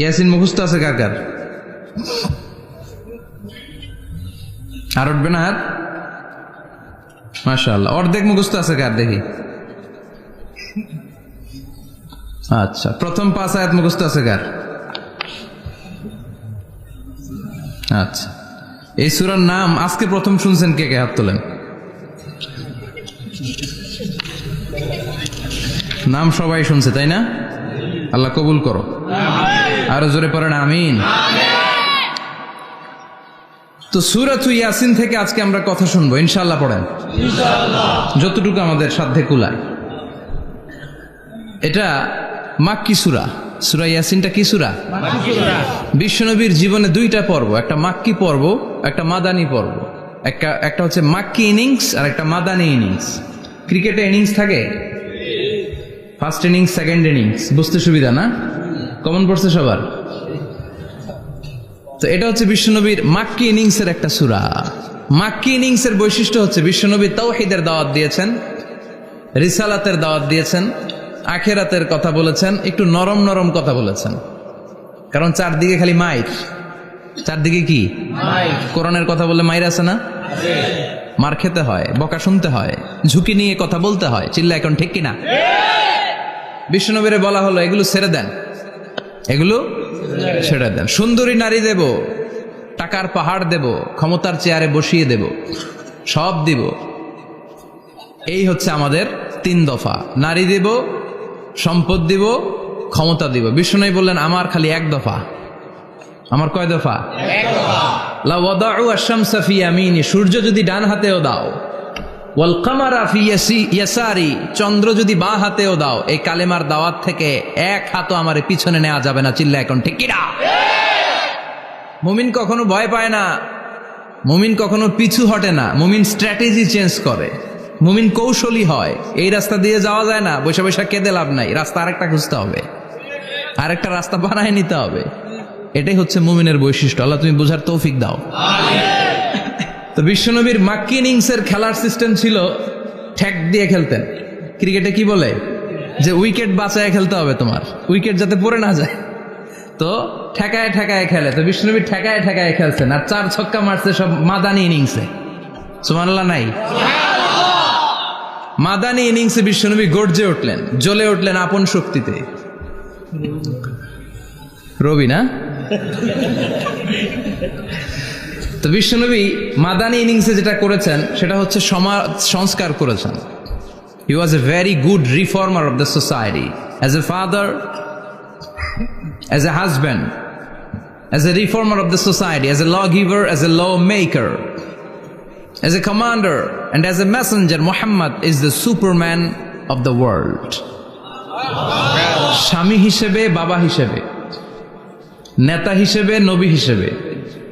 ইয়াসিন মুখস্থ আছে কার কার? আর উঠবে না হাত? মাশাআল্লাহ, অর্ধেক মুখস্থ আছে কার দেখি? আচ্ছা প্রথম পাঁচ আয়াত মুখস্থ আছে কার? আচ্ছা এই সুরার নাম আজকে প্রথম শুনছেন কে কে হাত তোলেন? নাম সবাই শুনছে, তাই না? আল্লাহ কবুল করো। আরও জোরে পড়েন আমিন। তো সুরাত ইয়াসিন থেকে আজকে আমরা কথা শুনব ইনশাল্লাহ পড়েন। যতটুকু আমাদের সাধ্যে কুলায়। এটা মাক্কি সুরা। সুরা ইয়াসিনটা কি সুরা? বিশ্বনবীর জীবনে দুইটা পর্ব একটা মাক্কি পর্ব একটা মাদানি পর্ব। একটা একটা হচ্ছে মাক্কি ইনিংস আর একটা মাদানি ইনিংস। ক্রিকেটে ইনিংস থাকে? ফার্স্ট ইনিংস সেকেন্ড ইনিংস বুঝতে সুবিধা না? কমন পড়ছে সবার? তো এটা হচ্ছে বিশ্বনবীর মাক্কি ইনিংসের একটা সুরা। মাক্কি ইনিংসের বৈশিষ্ট্য হচ্ছে বিশ্বনবী তাওহিদের দাওয়াত দিয়েছেন রিসালাতের দাওয়াত দিয়েছেন আখেরাতের কথা বলেছেন একটু নরম নরম কথা বলেছেন। কারণ চারদিকে খালি মাইর চারদিকে কি? কোরআনের কথা বললে মাইর আছে না? মার খেতে হয় বকা শুনতে হয় ঝুঁকি নিয়ে কথা বলতে হয় চিল্লা এখন ঠিক কিনা? বিষ্ণুনবীরে বলা হলো এগুলো ছেড়ে দেন। এগুলো ছেড়ে দেন। সুন্দরী নারী দেব টাকার পাহাড় দেব ক্ষমতার চেয়ারে বসিয়ে দেব সব দিব। এই হচ্ছে আমাদের তিন দফা। নারী দিব সম্পদ দিব ক্ষমতা দিব। বিষ্ণু বললেন আমার খালি এক দফা। আমার কয় দফা? সূর্য যদি ডান হাতেও দাও ওয়াল কামারা ফি ইয়াসি- ইয়াসারি, চন্দ্র যদি বাঁ হাতেও দাও, এই কালেমার দাওয়াত থেকে এক হাতও আমার পিছনে নেওয়া যাবে না, চিল্লা এখন, ঠিক কিনা? মুমিন কখনো ভয় পায় না, মুমিন কখনো পিছু হটে না, মুমিন স্ট্র্যাটেজি চেঞ্জ করে, মুমিন কৌশলী হয়, এই রাস্তা দিয়ে যাওয়া যায় না বৈশা বৈশা কেঁদে লাভ নাই, রাস্তা আরেকটা খুঁজতে হবে, আরেকটা রাস্তা বানায় নিতে হবে, এটাই হচ্ছে মুমিনের বৈশিষ্ট্য, আল্লাহ তুমি বোঝার তৌফিক দাও। তো বিশ্বনবীর মাক্কি ইনিংসের খেলার সিস্টেম ছিল ঠ্যাক দিয়ে খেলতেন। ক্রিকেটে কি বলে? যে উইকেট বাঁচায় খেলতে হবে তোমার। উইকেট যাতে পড়ে না যায়। তো ঠেকায় ঠেকায় খেলে। তো বিষ্ণুনবী ঠেকায় ঠেকায় খেলছেন আর চার ছক্কা মারছে সব মাদানি ইনিংসে সুমানাল্লাহ নাই? মাদানি ইনিংসে বিশ্বনবী গর্জে উঠলেন, জ্বলে উঠলেন আপন শক্তিতে। রবি না? তো বিশ্বনবী মাদানি ইনিংসে যেটা করেছেন সেটা হচ্ছে সমাজ সংস্কার করেছেন। He was a very good reformer of the society as a father as a husband reformer of the society as a law giver as a law maker As a commander and as a messenger, Muhammad is the superman of the world. স্বামী হিসেবে বাবা হিসেবে নেতা হিসেবে নবী হিসেবে।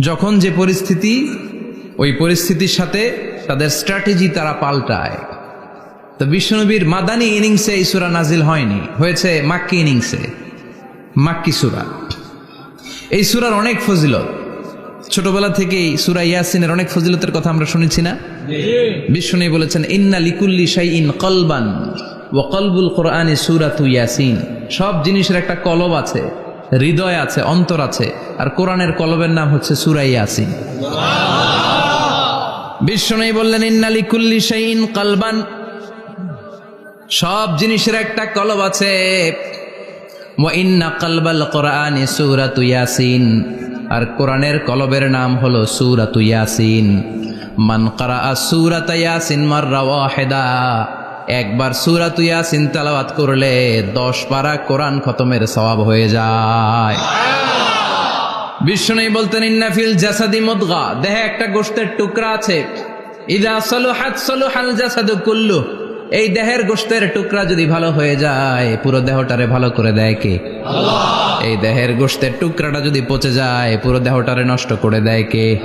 যখন যে পরিস্থিতি, ওই পরিস্থিতির সাথে তাদের স্ট্র্যাটেজি তারা পাল্টায়। তো বিশ্বনবীর মাদানি ইনিংসে এই সুরা নাজিল হয়নি, হয়েছে মাক্কি ইনিংসে, মাক্কি সুরা। এই সুরার অনেক ফজিলত, ছোটবেলা থেকেই সুরা ইয়াসিনের অনেক ফজিলতের কথা আমরা শুনেছি না? বিষ্ণু বলেছেন, ইন্না লিকুল্লি শাই ইন কলবান ও কলবুল কোরআনে সুরাতু ইয়াসিন। সব জিনিসের একটা কলব আছে। হৃদয় আছে, অন্তর আছে। আর কোরআনের কলবের নাম হচ্ছে সুরা ইয়াসিন। বিষ্ণু বললেন, ইন্না লিকুল্লি শাই ইন কলবান। সব জিনিসের একটা কলব আছে। ইন্না কলবাল কোরআনে সুরাতু ইয়াসিন। আর কোরআনের কলবের নাম হলো সুরাতু ইয়াসিন। মান কারা সুরাত ইয়াসিন মাররা ওয়াহিদা। একবার সুরাতু ইয়াসিন তেলাওয়াত করলে দশ পারা কোরআন খতমের স্বভাব হয়ে যায়। বিষ্ণু বলতেন ইন্নাফিল জাসাদি মুদগা। দেহে একটা গোশতের টুকরা আছে। ইদা সলুহাত সলুহাল জাসাদু কুল্লু। এই দেহের গোশতের টুকরা যদি ভালো হয়ে যায়, পুরো দেহটারে ভালো করে দেয় কে? এই দেহের গোশতের টুকরাটা যদি পচে যায়, পুরো দেহটারে নষ্ট করে দেয় কে?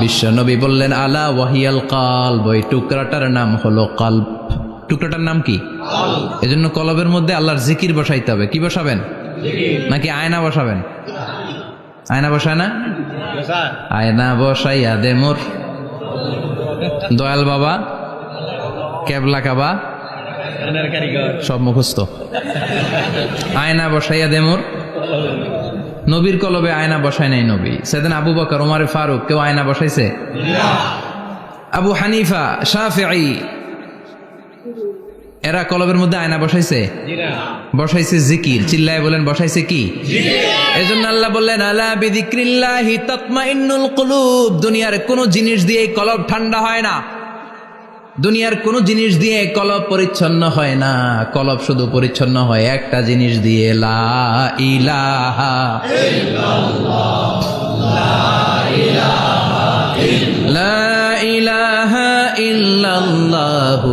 বিশ্ব নবী বললেন, আলা ওয়াহিয়াল কাল ওই টুকরাটার নাম হলো কাল্ব। টুকরাটার নাম কি? এজন্য কলবের মধ্যে আল্লাহর জিকির বসাইতে হবে। কি বসাবেন? নাকি আয়না বসাবেন? আয়না বসায় না? আয়না বসাইয়া দে মোর। দয়াল বাবা, কেবলা কাবা, সব মুখস্থ। আয়না বসাইয়া দে মোর। নবীর কলবে আয়না বসায় নাই নবী। সেদিন আবু বকর ওমারে ফারুক, কেউ আয়না বসাইছে? আবু হানিফা শাফি এরা কলবের মধ্যে আয়না বসাইছে? বসাইছে জিকির। চিল্লায় বলেন বসাইছে কি? এজন্য আল্লাহ বললেন আলা বিদিক্রিল্লাহি তাতমাইন্নুল কুলুব। দুনিয়ার কোন জিনিস দিয়ে কলব ঠান্ডা হয় না। দুনিয়ার কোন জিনিস দিয়ে কলব পরিচ্ছন্ন হয় না। কলব শুধু পরিচ্ছন্ন হয় একটা জিনিস দিয়ে লা ইলাহা লা ইলাহা ইল্লাল্লাহু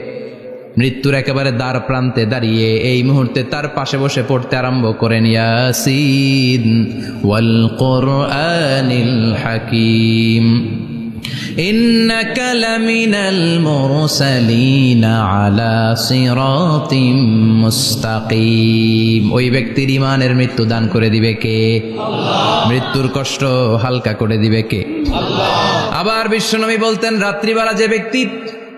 মৃত্যুর একেবারে দ্বার প্রান্তে দাঁড়িয়ে এই মুহূর্তে তার পাশে বসে পড়তে আরম্ভ করেন ইয়াসিন ওয়াল কোরআনিল হাকিম إنك لمن المرسلين على صراط মুস্তাকিম ওই ব্যক্তির ইমানের মৃত্যু দান করে দিবে কে মৃত্যুর কষ্ট হালকা করে দিবে কে আবার বিশ্বনবী বলতেন রাত্রিবেলা যে ব্যক্তি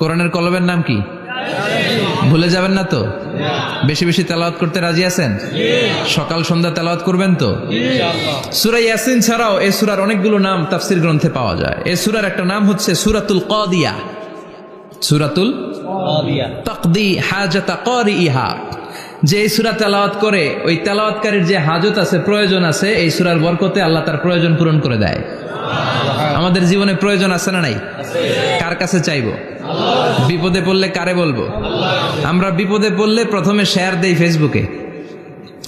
কোরআনের কলবের নাম কি? ভুলে যাবেন না তো? বেশি বেশি তেলাওয়াত করতে রাজি আছেন? সকাল সন্ধ্যা তেলাওয়াত করবেন তো? সুরা ইয়াসিন ছাড়াও এই সুরার অনেকগুলো নাম তাফসির গ্রন্থে পাওয়া যায়। এই সুরার একটা নাম হচ্ছে সুরাতুল কদিয়া। সুরাতুল তকদি হাজাতা করি ইহা যে এই সুরা তেলাওয়াত করে ওই তেলাওয়াতকারীর যে হাজত আছে প্রয়োজন আছে এই সুরার বরকতে আল্লাহ তার প্রয়োজন পূরণ করে দেয়। আমাদের জীবনে প্রয়োজন আছে না নাই? কার কাছে চাইব? বিপদে পড়লে কারে বলব? আমরা বিপদে পড়লে প্রথমে শেয়ার দেই ফেসবুকে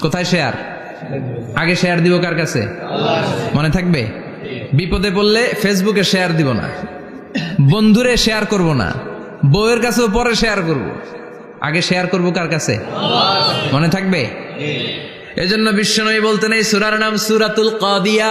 কোথায় শেয়ার আগে শেয়ার দিব কার কাছে? মনে থাকবে? বিপদে পড়লে ফেসবুকে শেয়ার দিব না। বন্ধুরে শেয়ার করব না। বউয়ের কাছেও পরে শেয়ার করব। আগে শেয়ার করব কার কাছে? মনে থাকবে? এজন্য বিশ্বনবী বলতেন এই সুরার নাম সুরাতুল কাদিয়া।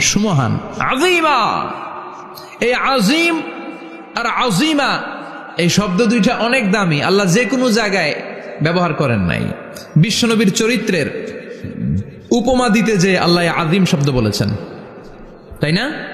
সুমহান। আজিমা। এই আজিম আর আজিমা, এই শব্দ দুইটা অনেক দামি। আল্লাহ যে কোনো জায়গায় ব্যবহার করেন নাই। বিশ্বনবীর চরিত্রের উপমা দিতে যে আল্লাহ আজিম শব্দ বলেছেন। তাই না?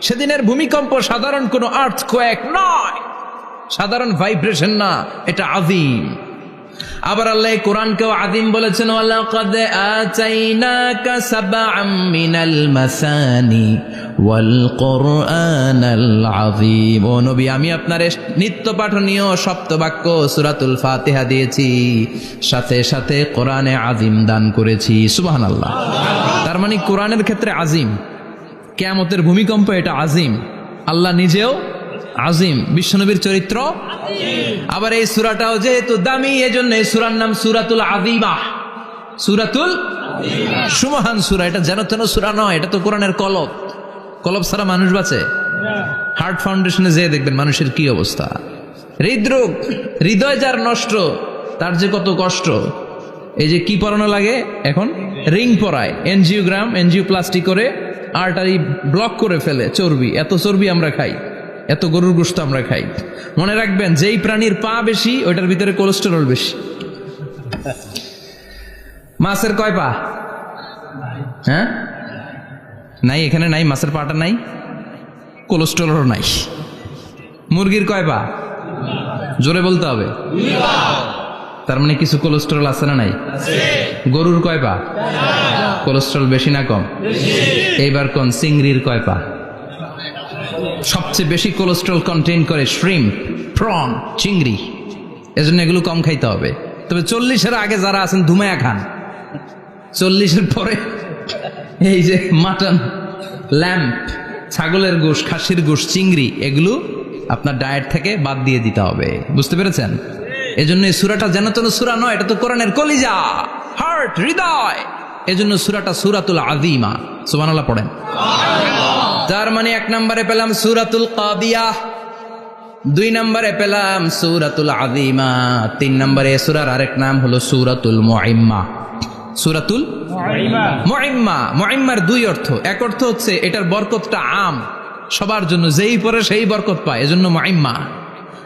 সেদিনের ভূমিকম্প সাধারণ কোনো আর্থ কোয়েক নয়। সাধারণ ভাইব্রেশন না, এটা আদিম। আবার আল্লাহ কোরআনকেও আদিম বলেছেন মাসানি ওয়াল আমি আপনার নিত্য পাঠনীয় সপ্তবাক্য সূরাতুল ফাতিহা দিয়েছি। সাথে সাথে কোরআনে আযীম দান করেছি। সুবহানাল্লাহ। তার মানে কোরআনের ক্ষেত্রে আযীম। কেয়ামতের ভূমিকম্প এটা আজিম। আল্লাহ নিজেও আজিম। বিশ্বনবীর চরিত্র আবার এই সুরাটাও যেহেতু দামি এজন্য এই সুরার নাম সুরাতুল আদিমা সুরাতুল সুমহান সুরা এটা যেন তেন সুরা নয় এটা তো কোরআনের কলব। কলব ছাড়া মানুষ বাঁচে? হার্ট ফাউন্ডেশনে যেয়ে দেখবেন মানুষের কি অবস্থা। হৃদরোগ হৃদয় যার নষ্ট তার যে কত কষ্ট। এই যে কি পরানো লাগে এখন? রিং পরায়। এনজিওগ্রাম এনজিও প্লাস্টিক করে আর্টারি ব্লক করে ফেলে, চর্বি। এত চর্বি আমরা খাই, এত গরুর গোস্ত আমরা খাই। মনে রাখবেন, যেই প্রাণীর পা বেশি, ওইটার ভিতরে কোলেস্টেরল বেশি। মাছের কয় পা? হ্যাঁ? নাই, এখানে নাই, মাছের পাটা নাই কোলেস্টেরলও নাই। মুরগির কয় পা? জোরে বলতে হবে। তার মানে কিছু কোলেস্টেরল আছে না নাই? গরুর কয় পা? কোলেস্ট্রল বেশি না কম? এইবার কোন চিংড়ির কয় পা? সবচেয়ে বেশি কোলেস্ট্রল কন্টেইন করে শ্রিম প্রন চিংড়ি। এজন্য এগুলো কম খাইতে হবে। তবে চল্লিশের আগে যারা আছেন, ধুমায়া খান। চল্লিশের পরে এই যে মাটন, ল্যাম্প, ছাগলের গোশ, খাসির গোশ, চিংড়ি, এগুলো আপনার ডায়েট থেকে বাদ দিয়ে দিতে হবে। বুঝতে পেরেছেন? এজন্য এই সুরাটা যেন তেন সুরা নয় এটা তো কোরআনের কলিজা। হার্ট হৃদয়। এজন্য সুরাটা সুরাতুল আদিমা সুবহানাল্লাহ পড়েন। তার মানে এক নম্বরে পেলাম সুরাতুল কাদিয়া দুই নম্বরে পেলাম সুরাতুল তিন নম্বরে সুরার আরেক নাম হলো সুরাতুল মুআইম্মা সুরাতুল মুআইম্মা মুআইম্মার দুই অর্থ। এক অর্থ হচ্ছে এটার বরকতটা আম। সবার জন্য যেই পরে সেই বরকত পায় এজন্য মুআইম্মা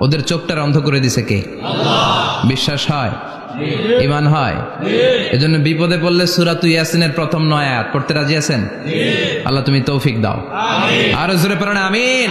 ওদের চোখটা অন্ধ করে দিছে কে? বিশ্বাস হয়? ইমান হয়? এজন্য বিপদে পড়লে সুরা তুই ইয়াসিনের প্রথম নয় আয়াত। পড়তে রাজি আছেন? আল্লাহ তুমি তৌফিক দাও। আরও জোরে পড়েন আমিন।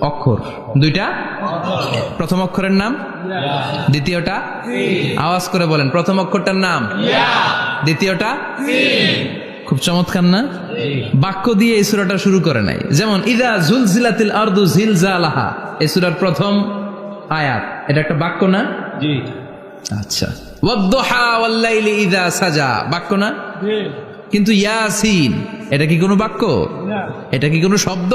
অক্ষর। দুইটা? প্রথম অক্ষরের নাম? দ্বিতীয়টা? আওয়াজ করে বলেন প্রথম অক্ষরটার নাম? দ্বিতীয়টা? খুব চমৎকার না? বাক্য দিয়ে এই সুরাটা শুরু করে নাই। যেমন ইদা জুলজিলাতিল আরদু জিলজালাহা। এই সুরার প্রথম আয়াত। এটা একটা বাক্য না? আচ্ছা। ওয়াদ্দুহা ওয়াল্লাইলি ইদা সাজা। বাক্য না? কিন্তু ইয়াসিন। এটা কি কোনো বাক্য? এটা কি কোনো শব্দ?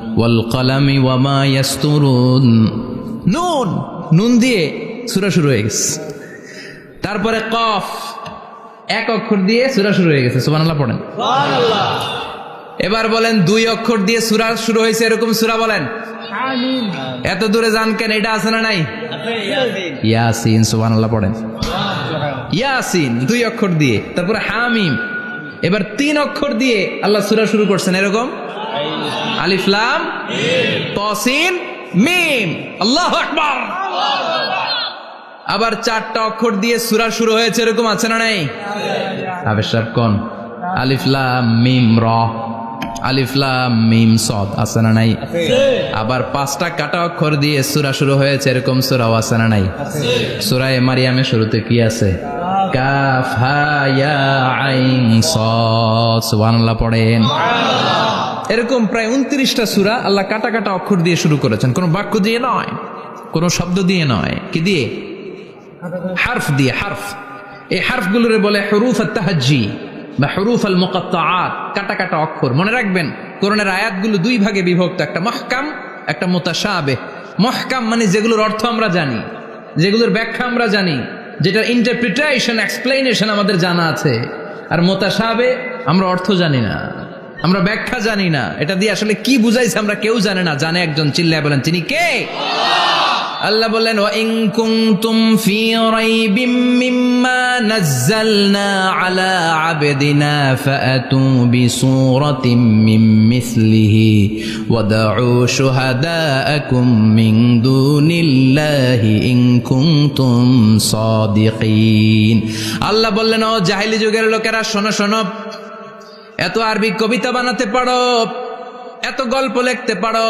ওয়াল কলামি ওয়ামা ইয়াস্তুরুন। নুন নুন দিয়ে সুরা শুরু হয়ে গেছে। তারপরে কফ এক অক্ষর দিয়ে সুরা শুরু হয়ে গেছে সুবহানাল্লাহ পড়েন। এবার বলেন দুই অক্ষর দিয়ে সুরা শুরু হয়েছে এরকম সুরা বলেন। এত দূরে যান কেন এটা আছে না নাই? ইয়াসিন। সুবহানাল্লাহ পড়েন। ইয়াসিন দুই অক্ষর দিয়ে তারপরে হামিম। এবার তিন অক্ষর দিয়ে আল্লাহ সুরা শুরু করছেন, এরকম? আলিফলাম তসিন, মিম। আল্লাহ আকবার। আবার চারটা অক্ষর দিয়ে সুরা শুরু হয়েছে, এরকম আছে না নাই? আবেশার কোন? আলিফলাম মিম, র। আলিফলাম মিম, সদ, আছে না নাই? আবার পাঁচটা কাটা অক্ষর দিয়ে সুরা শুরু হয়েছে, এরকম সুরাও আছে না নাই? সুরায় মারিয়ামের শুরুতে কি আছে? কাফ, হা, ইয়া, আইন সুবহানাল্লাহ পড়েন। এরকম প্রায় উনত্রিশটা সুরা আল্লাহ কাটা কাটা অক্ষর দিয়ে শুরু করেছেন। কোনো বাক্য দিয়ে নয়, কোনো শব্দ দিয়ে নয়। কি দিয়ে? হারফ দিয়ে, হার্ফ। এই হারফগুলোরে বলে হরুফ তাহাজি বা হরুফ আল মোকাত্তাআত। কাটা কাটা অক্ষর। মনে রাখবেন, কোরআনের আয়াতগুলো দুই ভাগে বিভক্ত। একটা মহকাম, একটা মোতাসাবে মহকাম মানে যেগুলোর অর্থ আমরা জানি, যেগুলোর ব্যাখ্যা আমরা জানি। যেটার ইন্টারপ্রিটেশন এক্সপ্লেনেশন আমাদের জানা আছে। আর মোতা মোতাসাবে আমরা অর্থ জানি না, আমরা ব্যাখ্যা জানি না। এটা দিয়ে আসলে কি বুঝাইছে আমরা কেউ জানে না। জানে একজন, চিল্লায় বলেন, তিনি কে? আল্লাহ বললেন, ওয়াইন কুনতুম ফি রাইবিম মিম্মা নাযালনা আলা আবদিনা ফাআতু বিসূরাতিন মিন মিসলিহি ওয়াদউ শুহাদাআকুম মিন দুনিল্লাহি ইন কুনতুম সাদিকিন। আল্লাহ বললেন, ও জাহেলি যুগের লোকেরা, শোনো শোনো, এত আরবি কবিতা বানাতে পারো, এত গল্প লিখতে পারো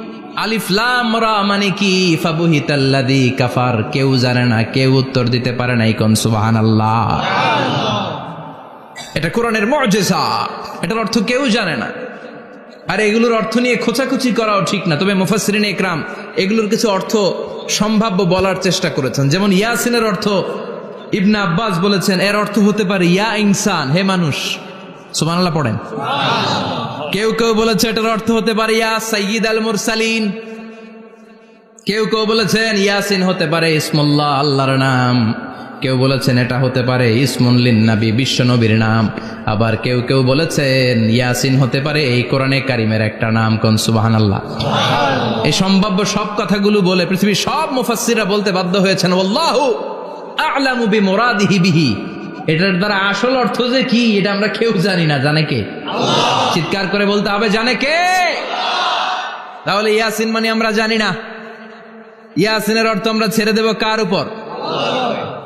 আলিফ লাম রা মানে কি? ফাবুহিতাল্লাযী কাফার। কেউ জানে না, কেউ উত্তর দিতে পারে না কোন, সুবহানাল্লাহ। এটা কোরআনের মুজিজা। এটার অর্থ কেউ জানে না। আর এগুলোর অর্থ নিয়ে খোঁচাখুচি করাও ঠিক না। তবে মুফাসসিরিন একরাম এগুলোর কিছু অর্থ সম্ভাব্য বলার চেষ্টা করেছেন। যেমন ইয়াসিনের অর্থ, ইবনা আব্বাস বলেছেন, এর অর্থ হতে পারে, ইয়া ইনসান, হে মানুষ। সুবহানাল্লাহ পড়েন। কেউ কেউ বলেছে এটার অর্থ হতে পারে ইয়া সাইয়িদ আল মুরসালিন। কেউ কেউ বলেছেন ইয়াসিন হতে পারে ইসমুল্লাহ আল্লাহর নাম। কেউ বলেছেন এটা হতে পারে ইসমুল্লিন নাবি বিশ্ব নবীর নাম। আবার কেউ কেউ বলেছেন ইয়াসিন হতে পারে এই কোরআনে কারিমের একটা নাম কোন? সুবাহান আল্লাহ এই সম্ভাব্য সব কথাগুলো বলে পৃথিবীর সব মুফাসসিররা বলতে বাধ্য হয়েছেন আল্লাহু আ'লামু বিমুরাদিহি বিহি। এটার দ্বারা আসল অর্থ যে কি এটা আমরা কেউ জানি না। জানে কে? চিৎকার করে বলতে হবে জানে কে? তাহলে ইয়াসিন মানে আমরা জানি না। ইয়াসিনের অর্থ আমরা ছেড়ে দেব কার উপর?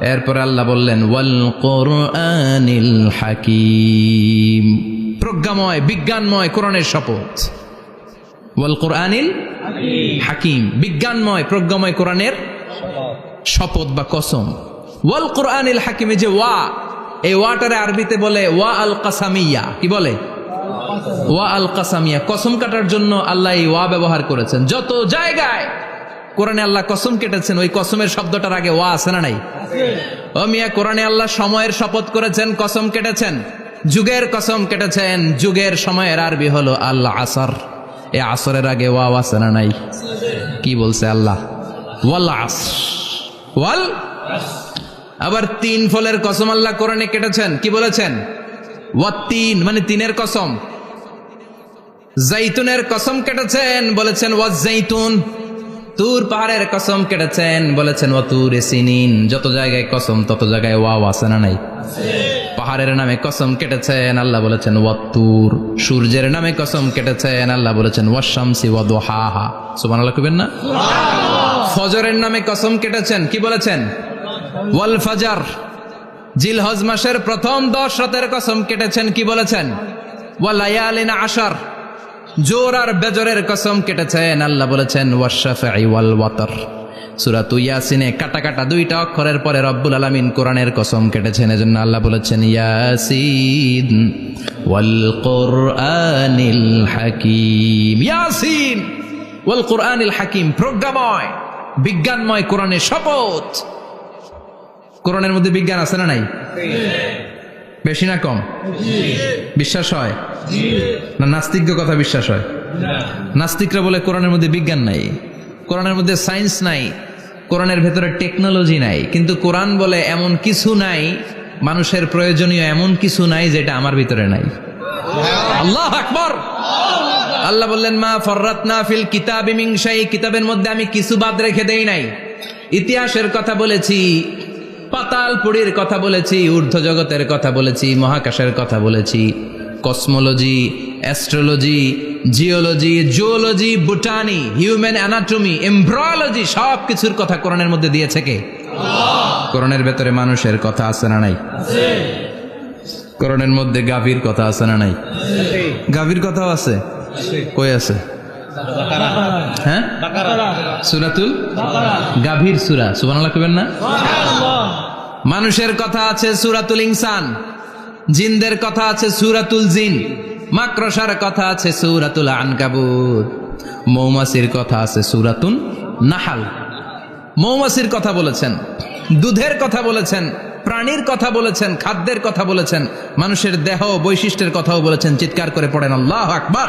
এরপর আল্লাহ বললেন ওয়াল কোরআনিল হাকিম। প্রজ্ঞাময় বিজ্ঞানময় কোরআনের শপথ। ওয়াল কোরআনিল হাকিম। বিজ্ঞানময় প্রজ্ঞাময় কোরআনের শপথ। বা কসম। ওয়াল কোরআনিল হাকিমে যে ওয়া এই ওয়াটারে আরবিতে বলে ওয়া আল কাসামিয়া। কি বলে? ওয়া আল কাসামিয়া। কসম কাটার জন্য আল্লাহ এই ওয়া ব্যবহার করেছেন। যত জায়গায় কোরআনে আল্লাহ কসম কেটেছেন, ওই কসমের শব্দটার আগে ওয়া আছে না নাই? ও মিয়া, কোরআনে আল্লাহ সময়ের শপথ করেছেন, কসম কেটেছেন? যুগের কসম কেটেছেন, যুগের সময়ের আরবি হলো আল্লাহ আসর। এই আসরের আগে ওয়া আছে না নাই? কি বলছে আল্লাহ? ওয়াল আস ওয়াল আবার তিন ফলের কসম আল্লাহ কোরআনে কেটেছেন। কি বলেছেন? ওয়াত্তিন মানে তিনের কসম। জাইতুনের কসম কেটেছেন বলেছেন ওয়াজ জাইতুন। তুর পাহাড়ের কসম কেটেছেন বলেছেন ও তুর সিনিন। যত জায়গায় কসম তত জায়গায় ওয়াও আছে না নাই? পাহাড়ের নামে কসম কেটেছেন আল্লাহ বলেছেন ওয়াত্তুর সূর্যের নামে কসম কেটেছেন আল্লাহ বলেছেন ওয়াশামসি ওয়াদুহাহা সুবহানাল্লাহ কইবেন না? ফজরের নামে কসম কেটেছেন কি বলেছেন? ওয়াল ফাজার। জিলহজ মাসের প্রথম দশ রাতের কসম কেটেছেন কি বলেছেন? ওয়ালায়ালিন আশার। জোর আর বেজরের কসম কেটেছেন, আল্লাহ বলেছেন ওয়াশাফাই ওয়াল ওয়াতর। সূরাত ইয়াসিনে কাটা কাটা দুইটা অক্ষরের পরে রব্বুল আলামিন কোরআনের কসম কেটেছেন, এজন্য আল্লাহ বলেছেন, ইয়াসিন ওয়াল কোরআনিল হাকিম। ইয়াসিন ওয়াল কোরআনিল হাকিম, প্রজ্ঞাময়, বিজ্ঞানময় কোরআনের শপথ। কোরআনের মধ্যে বিজ্ঞান আছে না নাই? বেশি না কম? বিশ্বাস হয়? না নাস্তিজ্ঞ কথা বিশ্বাস হয়? নাস্তিকরা বলে কোরআনের মধ্যে বিজ্ঞান নাই। কোরআনের মধ্যে সায়েন্স নাই। কোরআনের ভেতরে টেকনোলজি নাই। কিন্তু কোরআন বলে এমন কিছু নাই মানুষের প্রয়োজনীয় এমন কিছু নাই যেটা আমার ভিতরে নাই। আল্লাহ আকবর! আল্লাহ বললেন মা ফররাত না ফিল কিতাব কিতাবের মধ্যে আমি কিছু বাদ রেখে দেই নাই। ইতিহাসের কথা বলেছি পাতাল পুরীর কথা বলেছি ঊর্ধ্ব জগতের কথা বলেছি মহাকাশের কথা বলেছি। Cosmology astrology geology zoology botany human anatomy embryology সব কিছুর কথা কোরআনের মধ্যে দিয়েছে কে? কোরআনের ভেতরে মানুষের কথা আছে না নাই? কোরআনের মধ্যে গাভীর কথা আছে না নাই? গাভীর কথাও আছে? কই আছে? হ্যাঁ? সুরাতুল? গাভীর সুরা সুবহানাল্লাহ কইবেন না? মানুষের কথা আছে সুরাতুল ইনসান, জিনদের কথা আছে সুরাতুল জিন, মাকড়সার কথা আছে সুরাতুল আনকাবুত মৌমাছির কথা আছে সুরাতুন নাহাল। মৌমাছির কথা বলেছেন, দুধের কথা বলেছেন, প্রাণীর কথা বলেছেন, খাদ্যের কথা বলেছেন, মানুষের দেহ বৈশিষ্ট্যের কথাও বলেছেন, চিৎকার করে পড়েন, আল্লাহ আকবার।